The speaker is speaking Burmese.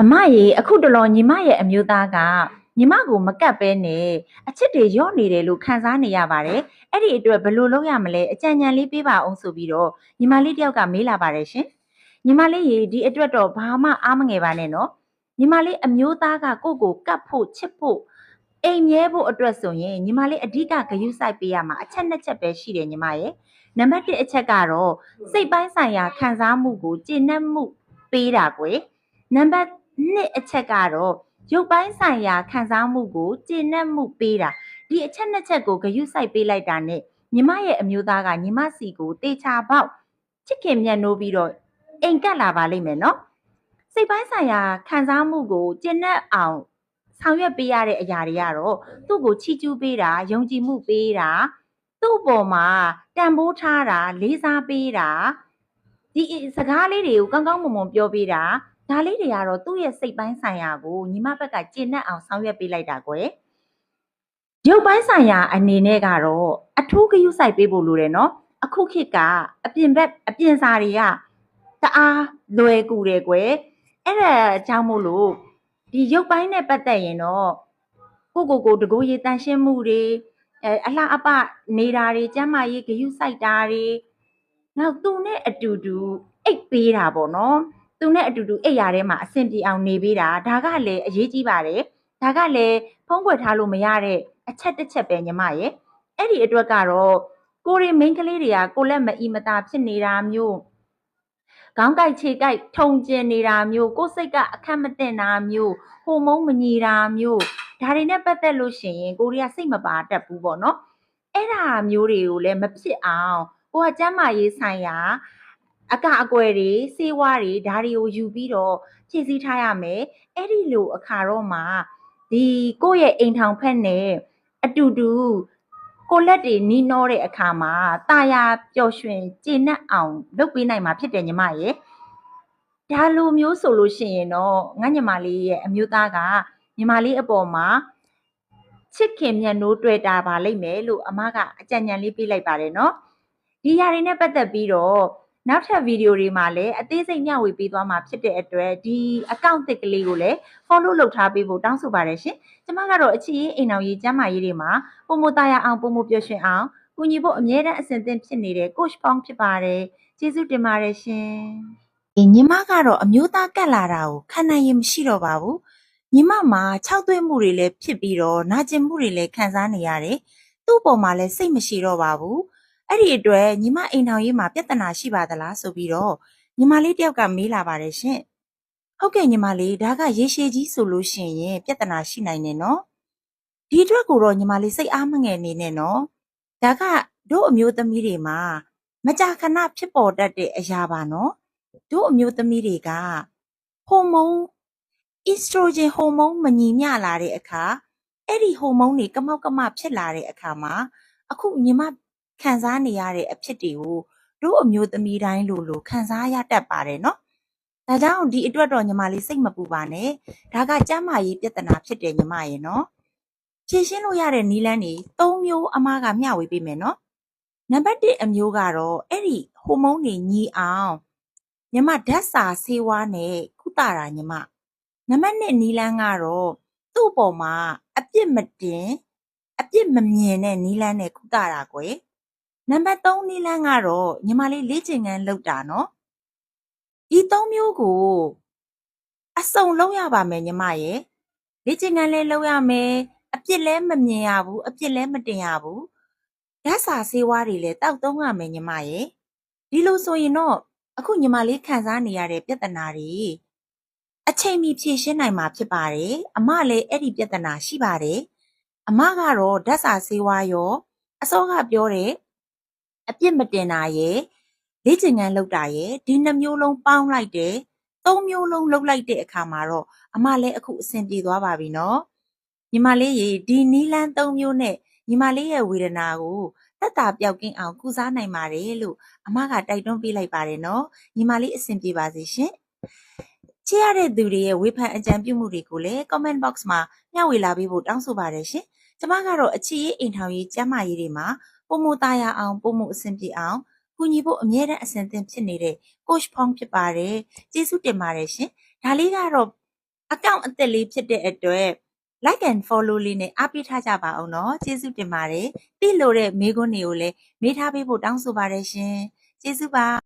အမရေအခုတလောညီမရဲ့အမျိုးသားကညီမကိုမကတ်ပဲနဲ့အချစ်တွေရော့နေတယ်လို့ခံစားနေရပါတယ်အဲ့ဒီအတွက်ဘယ်လိုလုပ်ရမလဲအကြံဉာဏ်လေးပေးပါအောင်ဆိုပြီးတော့ညီမလေးတယောက်ကမေးလာပါတယ်ရှင်ညီမလေးရေဒီအတွက်တော့ဘာမှအားမငယ်ပါနဲ့နော်ညီမလေးအမျိုးသားကကိုယ့်ကိုကတ်ဖို့ချစ်ဖို့အိမ်မြဲဖို့အတွက်ဆိုရင်ညီမလေးအဓိကဂရုစိုက်ပေးရမှာအချက်နှစ်ချက်ပဲရှိတယ်ညီမရဲ့နံပါတ်1အချက်ကတော့စိတ်ပိုင်းဆိုင်ရာခံစားမှုကိုကျေနပ်မှုပေးတာကွယ်နံပါတ် နှစ်အချက်ကတော့ရုပ်ပိုင်းဆိုင်ရာခံစားမှုကိုကျေနပ်မှုပေးတာဒီအချက်နှစ်ချက်ကိုဂရုစိုက်ပေးလိုက်တာနဲ့ညီမရဲ့အမျိုးသားကညီမစီကိုတေချာပေါက်ချစ်ခင်မြတ်နိုးပြီးတော့အိမ်ကပ်လာပါလိမ့်မယ်နော်စိတ်ပိုင်းဆိုင်ရာခံစားမှုကိုကျေနပ်အောင်ဆောင်ရွက်ပေးရတဲ့အရာတွေကတော့သူ့ကိုချီးကျူးပေးတာယုံကြည်မှုပေးတာသူ့ပေါ်မှာတန်ဖိုးထားတာလေးစားပေးတာဒီစကားလေးတွေကိုကောင်းကောင်းမွန်မွန်ပြောပေးတာ ဒါလေးတွေကတော့သူ့ရဲ့စိတ်ပိုင်းဆိုင်ရာကိုညီမဘက်ကကျင့်တတ်အောင်ဆောင်ရွက်ပေးလိုက်တာကွယ်ရုပ်ပိုင်းဆိုင်ရာအနေနဲ့ကတော့အထူးဂရုစိုက်ပေးဖို့လိုတယ်နော်အခုခေတ်ကအပြင်ဘက်အပြင်စာတွေကတအားလွယ်ကူတယ်ကွယ်အဲ့ဒါအကြောင်းမို့လို့ဒီရုပ်ပိုင်းနဲ့ပတ်သက်ရင်တော့ကိုကိုကိုတကူရေတန်ရှင်းမှုတွေအဲအလှအပနေတာတွေကျမ်းမာရေးဂရုစိုက်တာတွေနောက်သူနဲ့အတူတူအိတ်ပေးတာပေါ့နော် သူနဲ့အတူတူအိပ်ရာထဲမှာအဆင်ပြေအောင်နေပေးတာဒါကလည်းအရေးကြီးပါတယ်ဒါကလည်းဖုံးကွယ်ထားလို့မရတဲ့အချက်တစ်ချက်ပဲညီမရဲ့အဲ့ဒီအတွက်ကတော့ကိုရီမိန်းကလေးတွေကကိုလက်မအီမတာဖြစ်နေတာမျိုးခေါင်းကိုက်ခြေကိုက်ထုံကျင်နေတာမျိုးကိုယ်စိတ်ကအခက်မတင်တာမျိုးဟိုမုန်းမညီတာမျိုးဒါတွေနဲ့ပတ်သက်လို့ရှိရင်ကိုရီးယားစိတ်မပါတတ်ဘူးပေါ့နော်အဲ့ဒါမျိုးတွေကိုလည်းမဖြစ်အောင်ကိုကကျမ်းမာရေးဆိုင်ရာ အကအကွယ်တွေစေးဝါးတွေဒါတွေကိုယူပြီးတော့ဖြည့်ဆည်းထားရမယ်အဲ့ဒီလိုအခါတော့မှဒီကိုယ့်ရဲ့အိမ်ထောင်ဖက်နဲ့အတူတူကိုလက်တွေနီးနှောတဲ့အခါမှာตาရပျော်ရွှင်ကျေနပ်အောင်လုပ်ပေးနိုင်မှာဖြစ်တယ်ညီမရဲ့ဒါလိုမျိုးဆိုလို့ရှိရင်တော့ငါညီမလေးရဲ့အမျိုးသားကညီမလေးအပေါ်မှာချစ်ခင်မြတ်နိုးတွေ့တာပါလိမ့်မယ်လို့အမကအကြံဉာဏ်လေးပေးလိုက်ပါတယ်နော်ဒီຢာတွေနဲ့ပတ်သက်ပြီးတော့ နောက်ထပ်ဗီဒီယိုတွေမှာလည်းအသေးစိတ်မျှဝေပေးသွားမှာဖြစ်တဲ့အတွက်ဒီ account သစ်ကလေးကိုလည်း follow လုပ်ထားပေးဖို့တောင်းဆိုပါတယ်ရှင်။ကျွန်မကတော့အချစ်ရေးအိမ်အောင်ရေးကျမ်းမာရေးတွေမှာပုံမသားရအောင်ပုံမပျော်ရွှင်အောင်ကူညီဖို့အမြဲတမ်းအဆင်သင့်ဖြစ်နေတဲ့ coach ပေါင်းဖြစ်ပါတယ်။ကျေးဇူးတင်ပါတယ်ရှင်။ညီမကတော့အမျိုးသားကတ်လာတာကိုခံနိုင်ရင်မရှိတော့ပါဘူး။ညီမမှာ၆သွေးမှုတွေလည်းဖြစ်ပြီးတော့နာကျင်မှုတွေလည်းခံစားနေရတယ်။သူ့ပေါ်မှာလည်းစိတ်မရှိတော့ပါဘူး။ အဲ့ဒီအတွက်ညီမအိမ်ထောင်ရေးမှာပြဿနာရှိပါသလားဆိုပြီးတော့ညီမလေးတယောက်ကမေးလာပါတယ်ရှင်။ဟုတ်ကဲ့ညီမလေးဒါကရေရှည်ကြီးဆိုလို့ရှိရင်ပြဿနာရှိနိုင်တယ်နော်။ဒီအတွက်ကိုတော့ညီမလေးစိတ်အားမငယ်နေနဲ့နော်။ဒါကတို့အမျိုးသမီးတွေမှာမကြာခဏဖြစ်ပေါ်တတ်တဲ့အရာပါနော်။တို့အမျိုးသမီးတွေကဟော်မုန်းအီစထရိုဂျင်ဟော်မုန်းမညီမျှလာတဲ့အခါအဲ့ဒီဟော်မုန်းတွေကမောက်ကမဖြစ်လာတဲ့အခါမှာအခုညီမ ခံစားနေရတဲ့အဖြစ်တွေကိုတို့အမျိုးသမီးတိုင်းလိုလိုခံစားရတတ်ပါတယ်နော်။ဒါကြောင့်ဒီအတွက်တော့ညီမလေးစိတ်မပူပါနဲ့။ဒါကကျမ်းမာရေးပြဿနာဖြစ်တယ်ညီမရဲ့နော်။ဖြေရှင်းလို့ရတဲ့နည်းလမ်းတွေ၃မျိုးအမကမျှဝေပေးမယ်နော်။နံပါတ်1အမျိုးကတော့အဲ့ဒီဟိုမုန်းတွေညီအောင်ညီမဓာတ်စာဆေးဝါးနဲ့ကုသတာညီမ။နံပါတ်2နည်းလမ်းကတော့သူ့အပေါ်မှာအပြစ်မတင်အပြစ်မမြင်တဲ့နည်းလမ်းနဲ့ကုသတာကွယ်။ နံပါတ်3နည်းလမ်းကတော့ညီမလေးလေ့ကျင့်ခန်းလုပ်တာနော်ဒီ3မျိုးကိုအစုံလုံးရပါမယ်ညီမရဲ့လေ့ကျင့်ခန်းလည်းလုပ်ရမယ်အပြစ်လည်းမမြင်ရဘူးအပြစ်လည်းမတင်ရဘူးဓာတ်စာဆေးဝါးတွေလည်းတောက်သုံးရမယ်ညီမရဲ့ဒီလိုဆိုရင်တော့အခုညီမလေးခံစားနေရတဲ့ပြဿနာတွေအချိန်မီဖြေရှင်းနိုင်မှာဖြစ်ပါတယ်အမလည်းအဲ့ဒီပြဿနာရှိပါတယ်အမကတော့ဓာတ်စာဆေးဝါးရောအစောကပြောတဲ့ အပြစ်မတင်တာရယ်လေ့ကျင့်ခန်းလုပ်တာရယ်ဒီနှစ်မျိုးလုံးပေါင်းလိုက်တယ်သုံးမျိုးလုံးလုပ်လိုက်တဲ့အခါမှာတော့အမလည်းအခုအဆင်ပြေသွားပါပြီနော်ညီမလေးရေဒီနီလန်းသုံးမျိုးနဲ့ညီမလေးရဲ့ဝေဒနာကိုသက်သာပြောက်ကင်းအောင်ကုစားနိုင်ပါတယ်လို့အမကတိုက်တွန်းပေးလိုက်ပါတယ်နော်ညီမလေးအဆင်ပြေပါစေရှင်ချစ်ရတဲ့သူတွေရဲ့ဝေဖန်အကြံပြုမှုတွေကိုလည်း comment box မှာမျှဝေလာပေးဖို့တောင်းဆိုပါတယ်ရှင် ကျမကတော့အချစ်ရေးအိမ်ထောင်ရေးကျမ်းမာရေးတွေမှာပုံမသားရအောင်ပုံမအဆင်ပြေအောင်ကူညီဖို့အမြဲတမ်းအဆင်သင့်ဖြစ်နေတဲ့ coach ဖောင်းဖြစ်ပါတယ်ကျေးဇူးတင်ပါတယ်ရှင်ဒါလေးကတော့အကောင့်အသစ်လေးဖြစ်တဲ့အတွက် like and follow လေးနဲ့အားပေးထားကြပါအောင်နော်ကျေးဇူးတင်ပါတယ်သိလို့တဲ့မိကွန်းတွေကိုလည်းမေးထားပေးဖို့တောင်းဆိုပါတယ်ရှင်ကျေးဇူးပါ